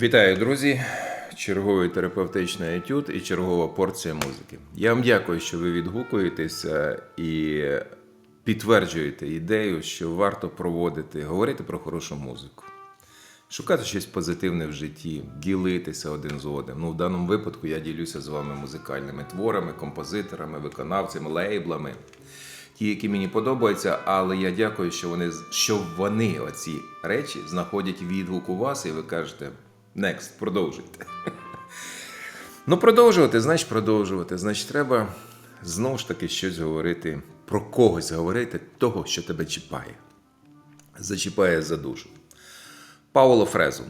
Вітаю, друзі! Черговий терапевтичний етюд і чергова порція музики. Я вам дякую, що ви відгукуєтеся і підтверджуєте ідею, що варто проводити, говорити про хорошу музику, шукати щось позитивне в житті, ділитися один з одним. Ну, в даному випадку я ділюся з вами музикальними творами, композиторами, виконавцями, лейблами. Ті, які мені подобаються, але я дякую, що вони що вони оці речі знаходять відгук у вас, і ви кажете next, продовжуйте. Ну, продовжувати, значить продовжувати. Значить, треба знову ж таки щось говорити, про когось говорити, того, що тебе чіпає. Зачіпає за душу. Пауло Фрезо.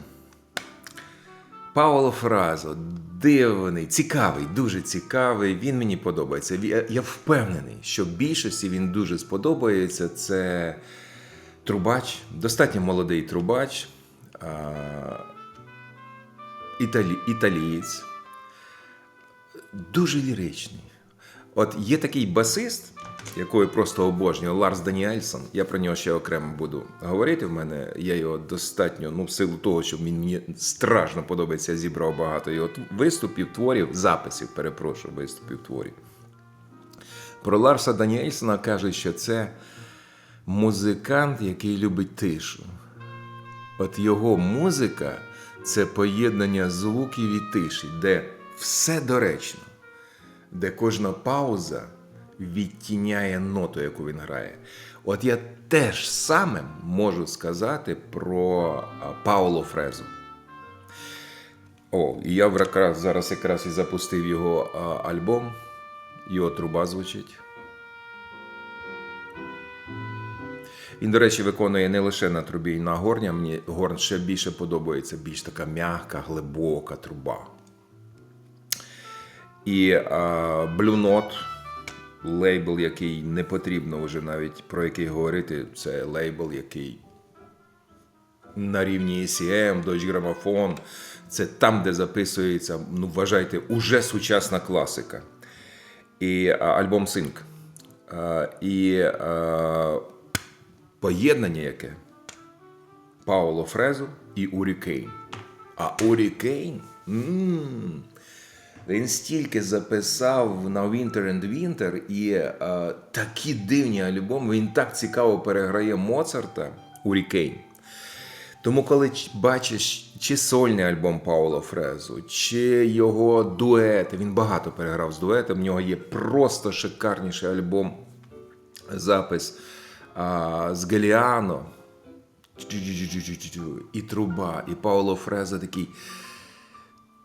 Пауло Фразо, дивний, цікавий, дуже цікавий. Він мені подобається. Я- впевнений, що більшості він дуже сподобається. Це трубач, достатньо молодий трубач, італі, італієць, дуже ліричний. От є такий басист, якого просто обожнюю, Ларс Даніельсон. Я про нього ще окремо буду говорити. В мене я його достатньо, ну, в силу того, що він мені страшно подобається, зібрав багато його виступів, творів, записів, перепрошую, виступів творів. Про Ларса Даніельсона кажуть, що це музикант, який любить тишу. От його музика це поєднання звуків і тиші, де все доречно, де кожна пауза відтіняє ноту, яку він грає. От я теж саме можу сказати про Пауло Фрезо. О, і я якраз, зараз якраз і запустив його альбом, його труба звучить. Він, до речі, виконує не лише на трубі і на горні, мені горн ще більше подобається, більш така м'яка, глибока труба. І Note, лейбл, який не потрібно вже навіть про який говорити, це лейбл, який на рівні ECM, Deutsche Grammophon. Це там, де записується, ну вважайте, уже сучасна класика. І а, альбом Sync. А, і а, поєднання яке? Пауло Фрезо і Урі Кейн. А Урі Кейн? м, Він стільки записав на Winter and Winter і е, такі дивні альбоми. Він так цікаво переграє Моцарта Урі Кейн. Тому, коли бачиш чи сольний альбом Паула Фрезу, чи його дуети, він багато переграв з дуетом, в нього є просто шикарніший альбом, запис а, з Галіано. І труба, і Пауло Фреза такий.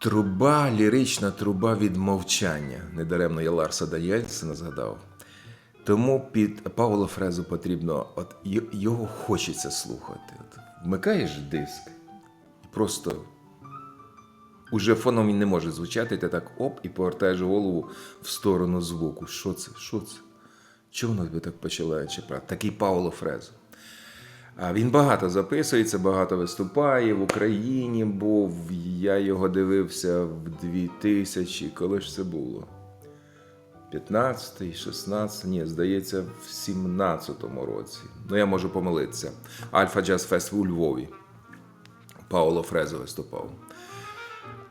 Труба, лірична труба від мовчання. Недаремно я Ларса Даніельсона згадав. Тому під Пауло Фрезу потрібно, от його хочеться слухати. От, вмикаєш диск, і просто уже фоном він не може звучати, ти так оп, і повертаєш голову в сторону звуку. Що це? Що це? Чому воно тебе так починає чіпати? Такий Пауло Фрезо. Він багато записується, багато виступає в Україні. Був я його дивився в 2000, коли ж це було? 15, 16, ні, здається, в 17-му році. Ну, я можу помилитися. Альфа Джаз Фест у Львові. Пауло Фрезо виступав.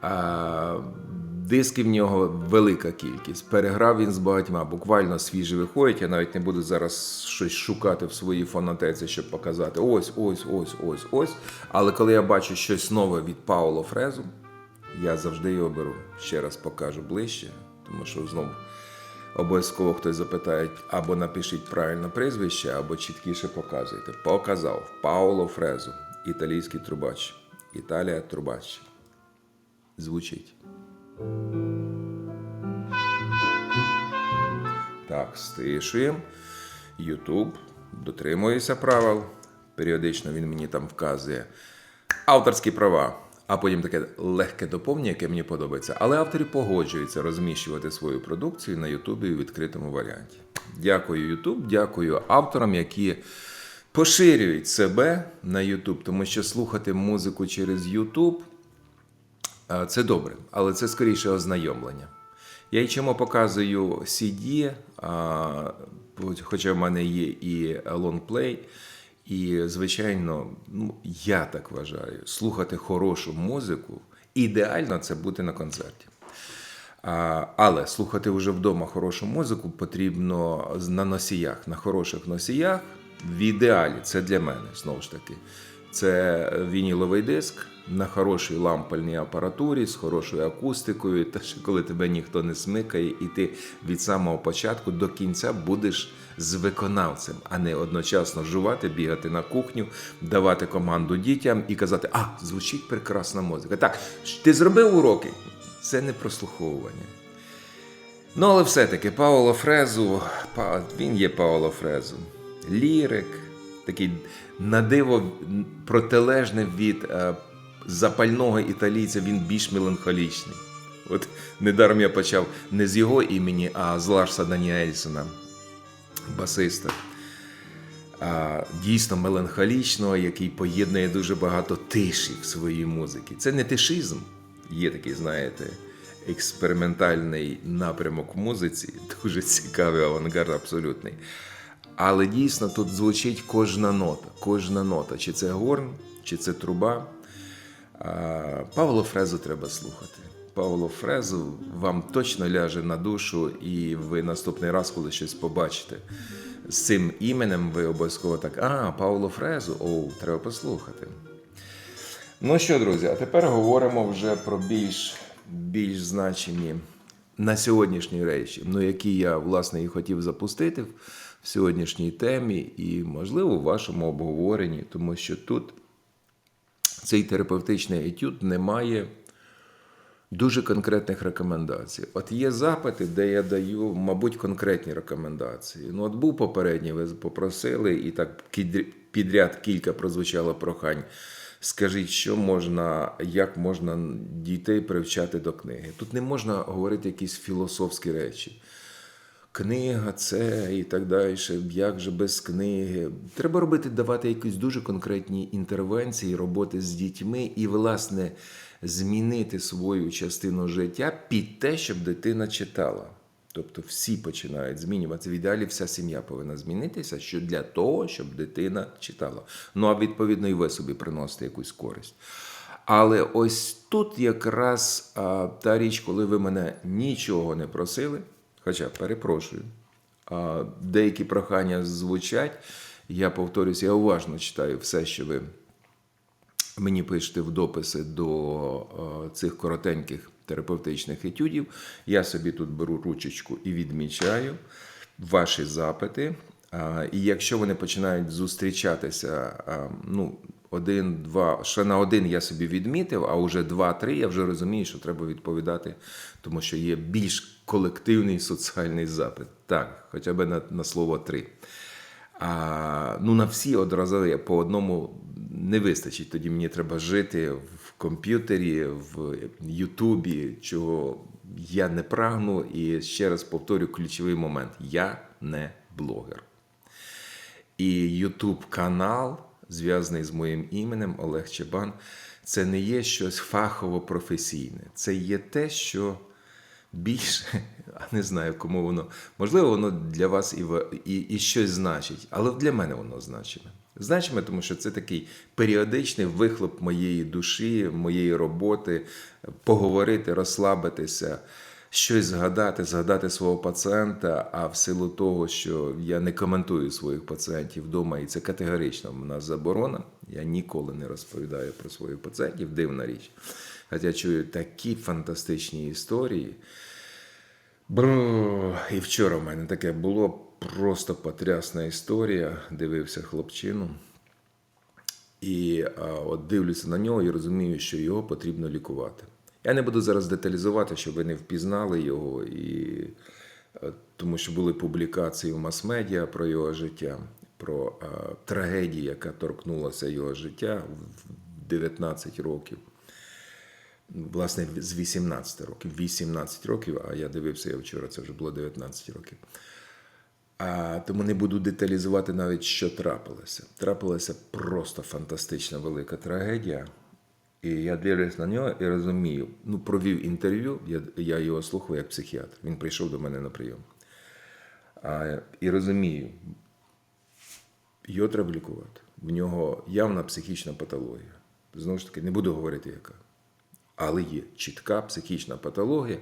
А, дисків в нього велика кількість. Переграв він з багатьма, буквально свіжі виходять. Я навіть не буду зараз щось шукати в своїй фонотеці, щоб показати ось, ось, ось, ось, ось. Але коли я бачу щось нове від Пауло Фрезу, я завжди його беру. Ще раз покажу ближче, тому що знову обов'язково хтось запитає, або напишіть правильне прізвище, або чіткіше показуйте. Показав Пауло Фрезу, італійський трубач. Італія трубач. Звучить. Так, стишуємо. Ютуб дотримується правил. Періодично він мені там вказує авторські права, а потім таке легке доповнення, яке мені подобається. Але автори погоджуються розміщувати свою продукцію на Ютубі у відкритому варіанті. Дякую, Ютуб, дякую авторам, які поширюють себе на Ютуб, тому що слухати музику через Ютуб Це добре, але це скоріше ознайомлення. Я й чому показую CD, хоча в мене є і лонгплей, І, звичайно, ну, я так вважаю, слухати хорошу музику ідеально це бути на концерті. Але слухати вже вдома хорошу музику потрібно на носіях, на хороших носіях. В ідеалі це для мене знову ж таки. Це вініловий диск на хорошій лампальній апаратурі з хорошою акустикою, та ще коли тебе ніхто не смикає, і ти від самого початку до кінця будеш з виконавцем, а не одночасно жувати, бігати на кухню, давати команду дітям і казати: А, звучить прекрасна музика. Так, ти зробив уроки? Це не прослуховування. Ну, але все-таки Паоло Фрезу, він є Паоло Фрезу. Лірик, такий надиво протилежний від е, запального італійця, він більш меланхолічний. От недаром я почав не з його імені, а з Ларса Даніельсона, басиста. Дійсно меланхолічного, який поєднує дуже багато тиші в своїй музиці. Це не тишизм, є такий, знаєте, експериментальний напрямок в музиці, дуже цікавий авангард абсолютний. Але дійсно тут звучить кожна нота, кожна нота. Чи це горн, чи це труба. Павло Фрезу треба слухати. Павло Фрезу вам точно ляже на душу, і ви наступний раз, коли щось побачите з цим іменем, ви обов'язково так, а, Павло Фрезу, оу, треба послухати. Ну що, друзі, а тепер говоримо вже про більш, більш значені на сьогоднішні речі, ну які я власне і хотів запустити сьогоднішній темі, і, можливо, в вашому обговоренні, тому що тут цей терапевтичний етюд не має дуже конкретних рекомендацій. От є запити, де я даю, мабуть, конкретні рекомендації. Ну, от був попередній, ви попросили, і так підряд кілька прозвучало прохань. Скажіть, що можна, як можна дітей привчати до книги? Тут не можна говорити якісь філософські речі. Книга це і так далі. Як же без книги? Треба робити, давати якісь дуже конкретні інтервенції, роботи з дітьми і, власне, змінити свою частину життя під те, щоб дитина читала. Тобто всі починають змінюватися. В ідеалі вся сім'я повинна змінитися що для того, щоб дитина читала. Ну а відповідно і ви собі приносите якусь користь. Але ось тут якраз а, та річ, коли ви мене нічого не просили, хоча перепрошую, деякі прохання звучать. Я повторюсь, я уважно читаю все, що ви мені пишете в дописи до цих коротеньких терапевтичних етюдів. Я собі тут беру ручечку і відмічаю ваші запити. І якщо вони починають зустрічатися, ну, один, два, ще на один я собі відмітив, а вже два-три я вже розумію, що треба відповідати, тому що є більш колективний соціальний запит. Так, хоча б на, на слово три. А, ну, на всі одразу я по одному не вистачить. Тоді мені треба жити в комп'ютері, в Ютубі, чого я не прагну. І ще раз повторю ключовий момент: я не блогер. І Ютуб канал, зв'язаний з моїм іменем Олег Чебан, це не є щось фахово-професійне. Це є те, що більше, а не знаю, кому воно. Можливо, воно для вас і, і, і щось значить, але для мене воно значиме. Значиме, тому що це такий періодичний вихлоп моєї душі, моєї роботи, поговорити, розслабитися, щось згадати, згадати свого пацієнта. А в силу того, що я не коментую своїх пацієнтів вдома, і це категорично в нас заборона. Я ніколи не розповідаю про своїх пацієнтів, дивна річ. Хоча чую такі фантастичні історії. Бру, і вчора в мене таке було просто потрясна історія. Дивився хлопчину. І а, от дивлюся на нього і розумію, що його потрібно лікувати. Я не буду зараз деталізувати, щоб ви не впізнали його, і, е, тому що були публікації в мас-медіа про його життя, про а, трагедію, яка торкнулася його життя в 19 років. Власне, з 18 років. 18 років, а я дивився я вчора, це вже було 19 років. А, тому не буду деталізувати навіть, що трапилося. Трапилася просто фантастична велика трагедія. І я дивлюсь на нього і розумію, ну, провів інтерв'ю, я, я його слухав як психіатр. Він прийшов до мене на прийом. А, і розумію, його треба лікувати. в нього явна психічна патологія. Знову ж таки, не буду говорити яка. Але є чітка психічна патологія,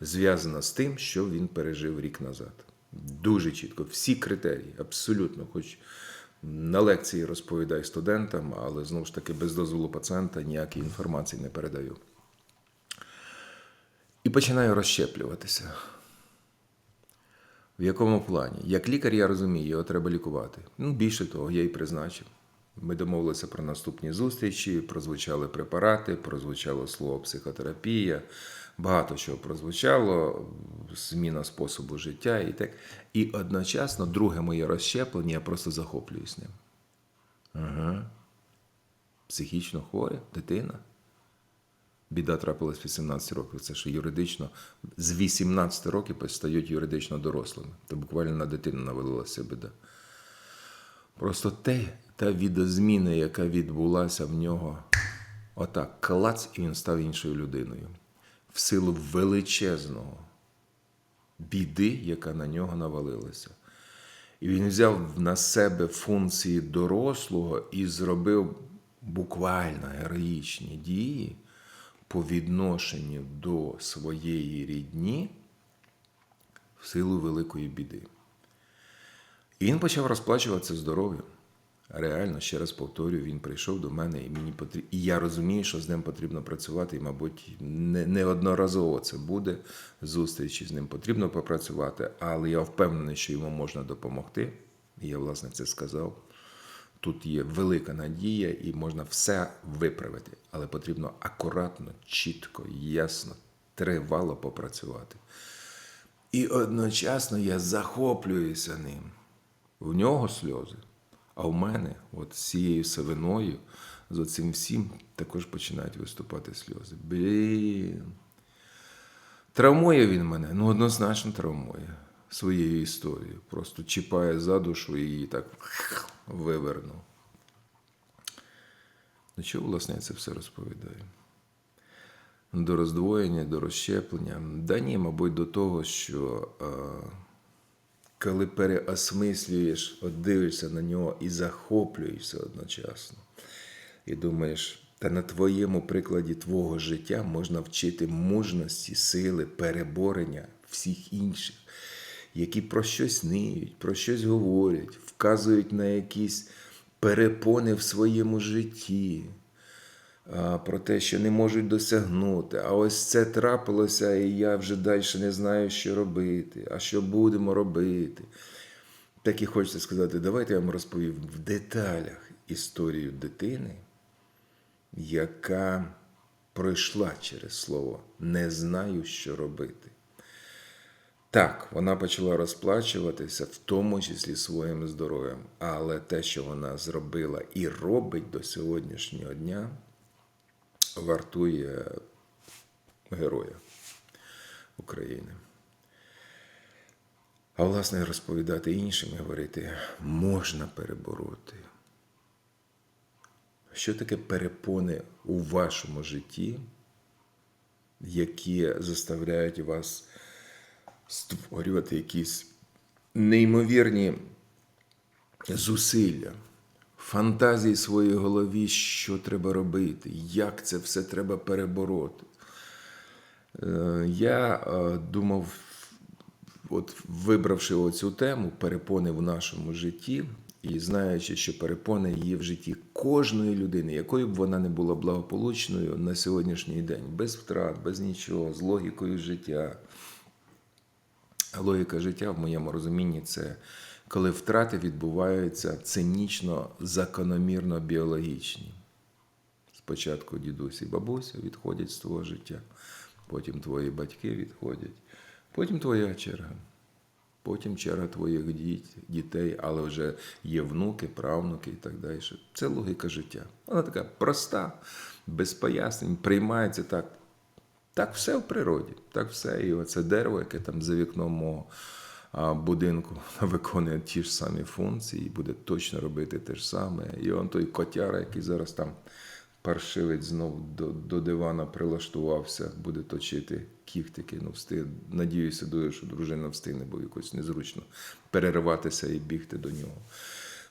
зв'язана з тим, що він пережив рік назад. Дуже чітко. Всі критерії, абсолютно, хоч на лекції розповідаю студентам, але знову ж таки без дозволу пацієнта ніякої інформації не передаю. І починаю розщеплюватися. В якому плані? Як лікар, я розумію, його треба лікувати. Ну, більше того, я і призначив. Ми домовилися про наступні зустрічі, прозвучали препарати, прозвучало слово психотерапія, багато чого прозвучало, зміна способу життя і так. І одночасно, друге моє розщеплення, я просто захоплююсь ним. Ага. Психічно хворя, дитина. Біда трапилась в 18 років. Це що юридично з 18 років стають юридично дорослими. То буквально на дитину навалилася біда. Просто те, та відозміна, яка відбулася в нього, отак, клац, і він став іншою людиною. В силу величезного біди, яка на нього навалилася. І він взяв на себе функції дорослого і зробив буквально героїчні дії по відношенню до своєї рідні в силу великої біди. І він почав розплачуватися здоров'ям. Реально, ще раз повторюю, він прийшов до мене, і мені потрібно. І я розумію, що з ним потрібно працювати, і, мабуть, не, неодноразово це буде. Зустрічі з ним потрібно попрацювати, але я впевнений, що йому можна допомогти. І я, власне, це сказав. Тут є велика надія, і можна все виправити, але потрібно акуратно, чітко, ясно, тривало попрацювати. І одночасно я захоплююся ним. В нього сльози. А в мене, от з цією савиною, з оцим всім, також починають виступати сльози. Блін. Травмує він мене, ну однозначно травмує своєю історією. Просто чіпає за душу і її так вивернув. Ну чого, власне, я це все розповідаю? До роздвоєння, до розщеплення. Да ні, мабуть, до того, що е, коли переосмислюєш, от дивишся на нього і захоплюєшся одночасно, і думаєш, та на твоєму прикладі твого життя можна вчити мужності, сили, переборення всіх інших, які про щось ниють, про щось говорять, вказують на якісь перепони в своєму житті про те, що не можуть досягнути. А ось це трапилося, і я вже далі не знаю, що робити, а що будемо робити. Так і хочеться сказати, давайте я вам розповім в деталях історію дитини, яка пройшла через слово не знаю, що робити. Так, вона почала розплачуватися, в тому числі своїм здоров'ям, але те, що вона зробила і робить до сьогоднішнього дня, вартує героя України. А власне розповідати іншим і говорити можна перебороти. Що таке перепони у вашому житті, які заставляють вас створювати якісь неймовірні зусилля, фантазії своїй голові, що треба робити, як це все треба перебороти. Е, Я е, думав, от вибравши оцю тему перепони в нашому житті, і знаючи, що перепони є в житті кожної людини, якою б вона не була благополучною на сьогоднішній день, без втрат, без нічого, з логікою життя. Логіка життя в моєму розумінні це коли втрати відбуваються цинічно, закономірно біологічні. Спочатку дідусь і бабуся відходять з твого життя, потім твої батьки відходять, потім твоя черга, потім черга твоїх діт- дітей, але вже є внуки, правнуки і так далі. Це логіка життя. Вона така проста, без пояснень, приймається так. Так все в природі, так все. І оце дерево, яке там за вікном мого будинку виконує ті ж самі функції, буде точно робити те ж саме. І он той котяра, який зараз там паршивець знов до, до дивана прилаштувався, буде точити кіхтики. Ну, встиг. Надіюся, дуже, що дружина встигне, бо якось незручно перериватися і бігти до нього.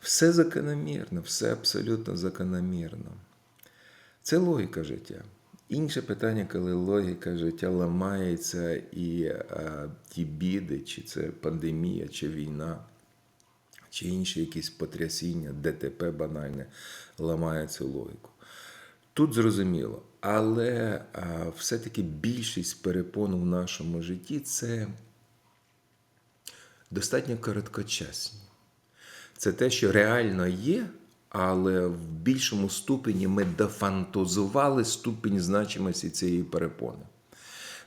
Все закономірно, все абсолютно закономірно. Це логіка життя. Інше питання, коли логіка життя ламається, і а, ті біди, чи це пандемія, чи війна, чи інші якісь потрясіння, ДТП банальне, ламає цю логіку. Тут зрозуміло, але а, все-таки більшість перепон в нашому житті це достатньо короткочасні. Це те, що реально є, але в більшому ступені ми дофантазували ступінь значимості цієї перепони.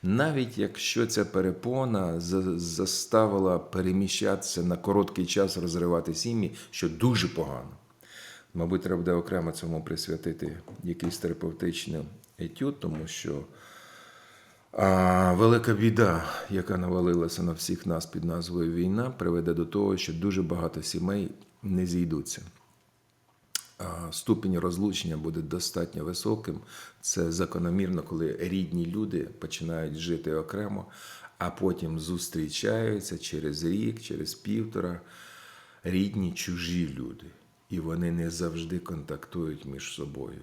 Навіть якщо ця перепона заставила переміщатися на короткий час розривати сім'ї, що дуже погано. Мабуть, треба буде окремо цьому присвятити якийсь терапевтичний етюд, тому що а, велика біда, яка навалилася на всіх нас під назвою війна, приведе до того, що дуже багато сімей не зійдуться. Ступінь розлучення буде достатньо високим. Це закономірно, коли рідні люди починають жити окремо, а потім зустрічаються через рік, через півтора рідні чужі люди. І вони не завжди контактують між собою.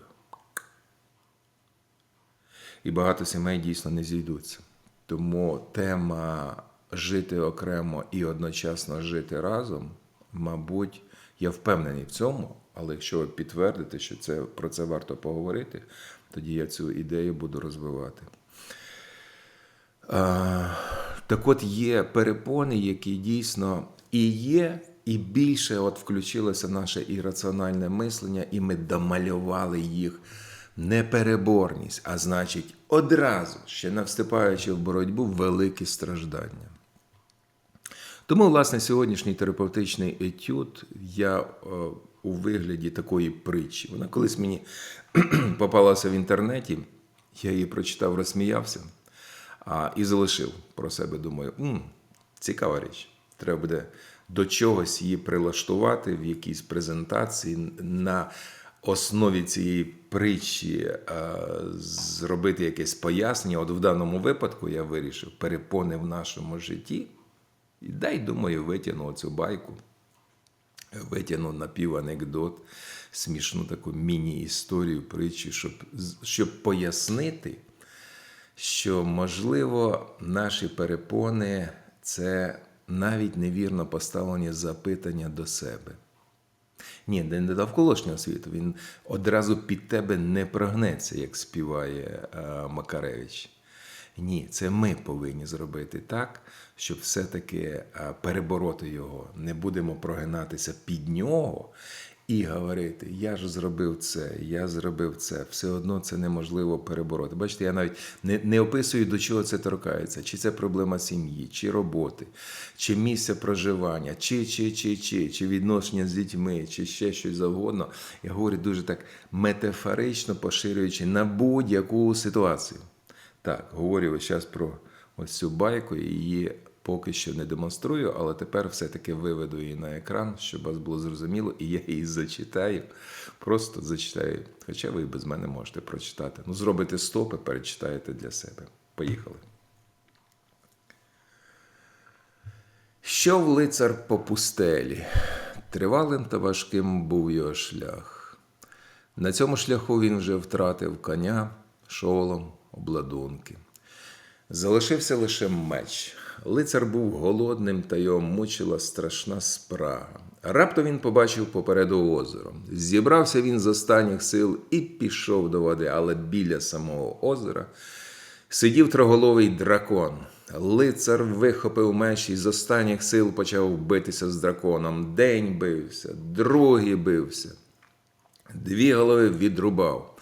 І багато сімей дійсно не зійдуться. Тому тема жити окремо і одночасно жити разом, мабуть, я впевнений в цьому, але якщо ви підтвердите, що це, про це варто поговорити, тоді я цю ідею буду розвивати. А, так от є перепони, які дійсно і є, і більше от включилося наше ірраціональне мислення, і ми домалювали їх непереборність, а значить, одразу, ще не вступаючи в боротьбу, великі страждання. Тому, власне, сьогоднішній терапевтичний етюд я е, у вигляді такої притчі. Вона колись мені попалася в інтернеті, я її прочитав, розсміявся а, і залишив про себе. Думаю, М, цікава річ. Треба буде до чогось її прилаштувати в якійсь презентації на основі цієї притчі зробити якесь пояснення. От в даному випадку я вирішив перепони в нашому житті. І дай, думаю, витягну цю байку, витягну напіванекдот, смішну таку міні-історію притчі, щоб, щоб пояснити, що, можливо, наші перепони це навіть невірно поставлені запитання до себе. Ні, не до навколишнього світу. Він одразу під тебе не прогнеться, як співає е, Макаревич. Ні, це ми повинні зробити так, щоб все-таки е, перебороти його. Не будемо прогинатися під нього і говорити: я ж зробив це, я зробив це. Все одно це неможливо перебороти. Бачите, я навіть не, не описую, до чого це торкається, чи це проблема сім'ї, чи роботи, чи місця проживання, чи, чи, чи, чи, чи відношення з дітьми, чи ще щось завгодно. Я говорю дуже так метафорично поширюючи на будь-яку ситуацію. Так, говорю зараз про ось цю байку, її поки що не демонструю, але тепер все-таки виведу її на екран, щоб вас було зрозуміло, і я її зачитаю. Просто зачитаю. Хоча ви без мене можете прочитати. Ну, зробите стоп і перечитаєте для себе. Поїхали. Що в лицар по пустелі? Тривалим та важким був його шлях. На цьому шляху він вже втратив коня, шолом, обладунки. Залишився лише меч. Лицар був голодним, та його мучила страшна спрага. Раптом він побачив попереду озеро. Зібрався він з останніх сил і пішов до води, але біля самого озера сидів троголовий дракон. Лицар вихопив меч і з останніх сил почав битися з драконом. День бився, другий бився. Дві голови відрубав.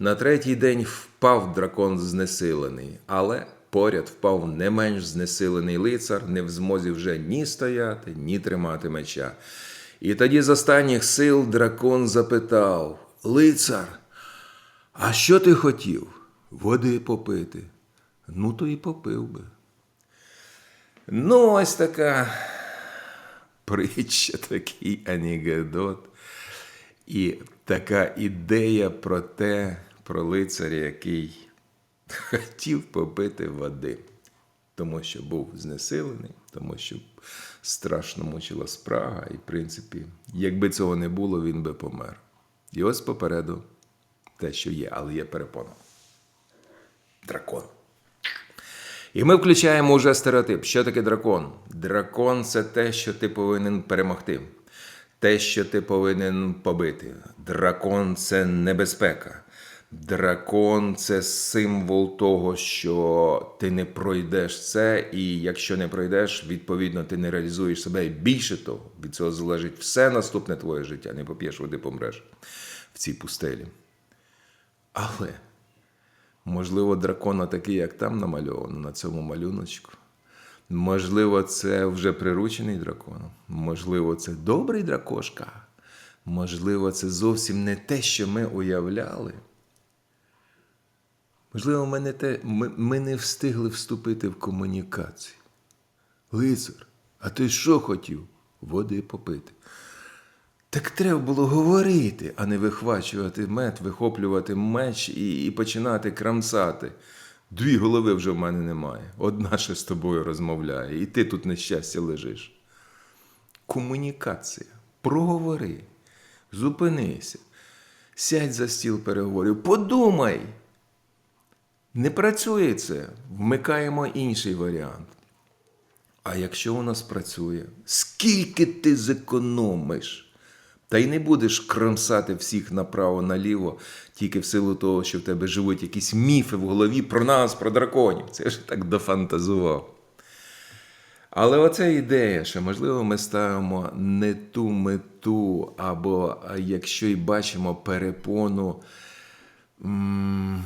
На третій день впав дракон знесилений, але поряд впав не менш знесилений лицар, не в змозі вже ні стояти, ні тримати меча. І тоді з останніх сил дракон запитав: Лицар, а що ти хотів? Води попити. Ну, то і попив би. Ну, ось така притча, такий анекдот. І така ідея про те, про лицаря, який хотів попити води. тому що був знесилений, тому що страшно мучила спрага, і, в принципі, якби цього не було, він би помер. І ось попереду те, що є, але є перепона. Дракон. І ми включаємо уже стереотип. Що таке дракон? Дракон це те, що ти повинен перемогти, те, що ти повинен побити. Дракон це небезпека. Дракон це символ того, що ти не пройдеш це, і якщо не пройдеш, відповідно, ти не реалізуєш себе. І більше того, від цього залежить все наступне твоє життя. Не поп'єш води, помреш в цій пустелі. Але Можливо, дракона такий, як там намальовано на цьому малюночку. Можливо, це вже приручений дракон. Можливо, це добрий дракошка. Можливо, це зовсім не те, що ми уявляли. Можливо, ми те, ми, ми не встигли вступити в комунікацію. Лицар, а ти що хотів? Води попити. Так треба було говорити, а не вихвачувати мед, вихоплювати меч і, і починати крамсати. Дві голови вже в мене немає. Одна ще з тобою розмовляє, і ти тут нещастя лежиш. Комунікація. Проговори, зупинися, сядь за стіл переговорів, подумай. Не працює це, вмикаємо інший варіант. А якщо у нас працює, скільки ти зекономиш? Та й не будеш кромсати всіх направо-наліво, тільки в силу того, що в тебе живуть якісь міфи в голові про нас, про драконів. Це ж так дофантазував. Але оця ідея, що, можливо, ми ставимо не ту мету, або якщо й бачимо перепону, м,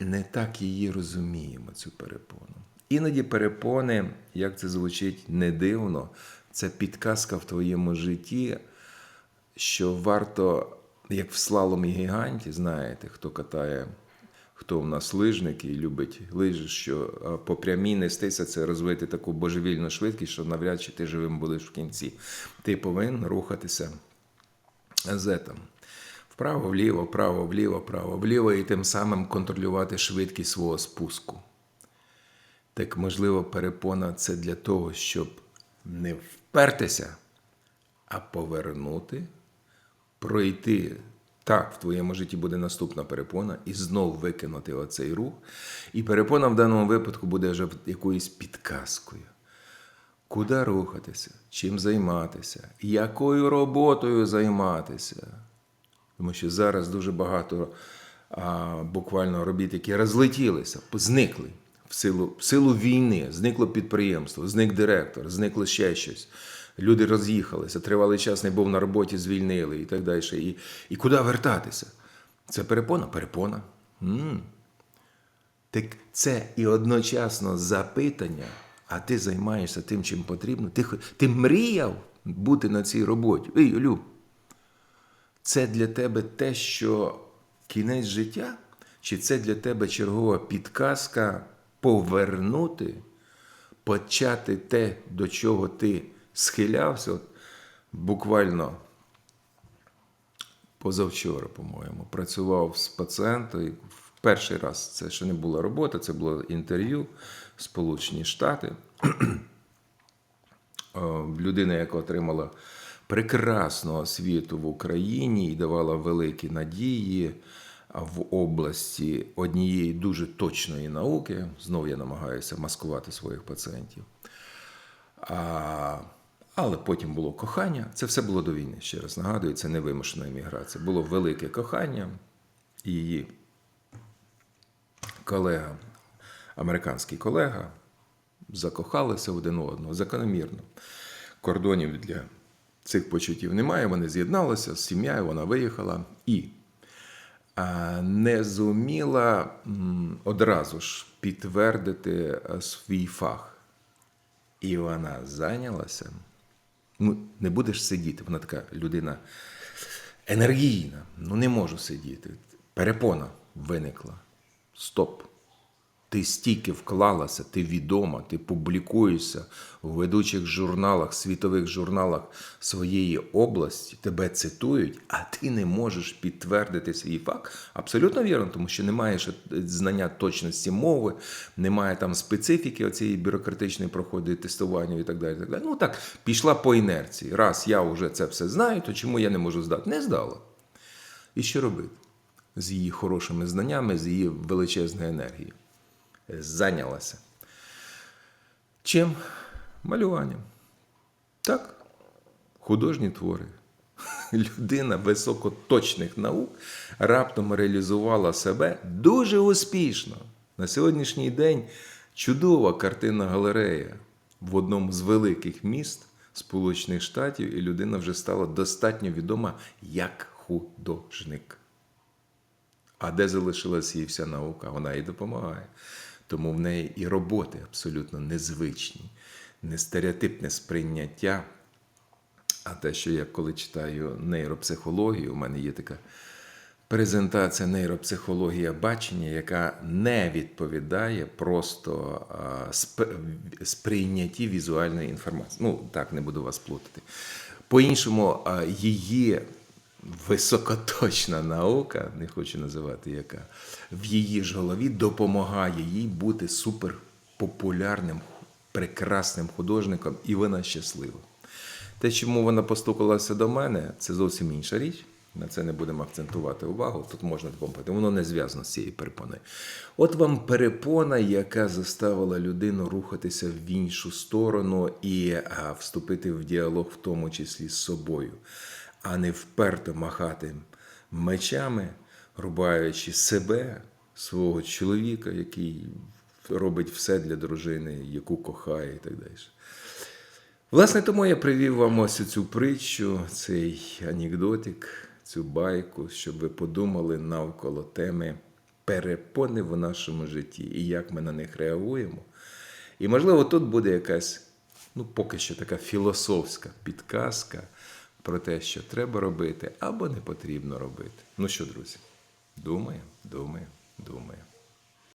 не так її розуміємо, цю перепону. Іноді перепони, як це звучить не дивно, це підказка в твоєму житті, що варто, як в слаломі гіганті, знаєте, хто катає, хто в нас лижник і любить лижі, що по прямій нестися це розвити таку божевільну швидкість, що навряд чи ти живим будеш в кінці. Ти повинен рухатися зетом. Вправо, вліво, вправо, вліво, вправо, вліво, і тим самим контролювати швидкість свого спуску. Так, можливо, перепона це для того, щоб не впертися, а повернути, пройти. Так, в твоєму житті буде наступна перепона, і знов викинути оцей рух. І перепона в даному випадку буде вже якоюсь підказкою. Куди рухатися, чим займатися, якою роботою займатися. Тому що зараз дуже багато а, буквально робіт, які розлетілися, зникли в силу, в силу війни, зникло підприємство, зник директор, зникло ще щось. Люди роз'їхалися, тривалий час не був на роботі, звільнили і так далі. І, і куди вертатися? Це перепона? Перепона. м Так це і одночасно запитання, а ти займаєшся тим, чим потрібно. Ти, ти мріяв бути на цій роботі. Ей, Олю, це для тебе те, що кінець життя? Чи це для тебе чергова підказка повернути, почати те, до чого ти схилявся? От буквально позавчора, по-моєму, працював з пацієнтом. і перший раз це ще не була робота, це було інтерв'ю Сполучені Штати. Е, людина, яка отримала прекрасну освіту в Україні і давала великі надії в області однієї дуже точної науки. Знов я намагаюся маскувати своїх пацієнтів. А, але потім було кохання. Це все було до війни. Ще раз нагадую, це не вимушена імміграція. Було велике кохання і її колега, американський колега, закохалися один одного закономірно. Кордонів для цих почуттів немає. Вони з'єдналися з сім'єю, вона виїхала і не зуміла одразу ж підтвердити свій фах. І вона зайнялася. Ну, не будеш сидіти. Вона така людина енергійна. Ну, не можу сидіти. Перепона виникла. Стоп. Ти стільки вклалася, ти відома, ти публікуєшся у ведучих журналах, світових журналах своєї області, тебе цитують, а ти не можеш підтвердити свій факт. Абсолютно вірно, тому що немає ще знання точності мови, немає там специфіки оцієї бюрократичної проходу тестування і так далі. Так далі. Ну так, пішла по інерції. Раз я вже це все знаю, то чому я не можу здати? Не здала. І що робити з її хорошими знаннями, з її величезною енергією? Зайнялася. Чим? Малюванням. Так, художні твори. Людина високоточних наук раптом реалізувала себе дуже успішно. На сьогоднішній день чудова картинна галерея в одному з великих міст Сполучених Штатів, і людина вже стала достатньо відома як художник. А де залишилась їй вся наука? Вона їй допомагає. Тому в неї і роботи абсолютно незвичні, не стереотипне сприйняття. А те, що я коли читаю нейропсихологію, у мене є така презентація нейропсихологія бачення, яка не відповідає просто сприйнятті візуальної інформації. Ну, так не буду вас плутати. По-іншому, її високоточна наука, не хочу називати яка, в її ж голові допомагає їй бути суперпопулярним, прекрасним художником, і вона щаслива. Те, чому вона постукалася до мене, це зовсім інша річ. На це не будемо акцентувати увагу. Тут можна допомогти. Воно не зв'язано з цією перепоною. От вам перепона, яка заставила людину рухатися в іншу сторону і вступити в діалог, в тому числі з собою, а не вперто махати мечами, рубаючи себе, свого чоловіка, який робить все для дружини, яку кохає і так далі. Власне, тому я привів вам ось цю притчу, цей анекдотик, цю байку, щоб ви подумали навколо теми перепони в нашому житті і як ми на них реагуємо. І, можливо, тут буде якась, ну, поки що така філософська підказка про те, що треба робити або не потрібно робити. Ну що, друзі, думаємо, думаємо, думаємо.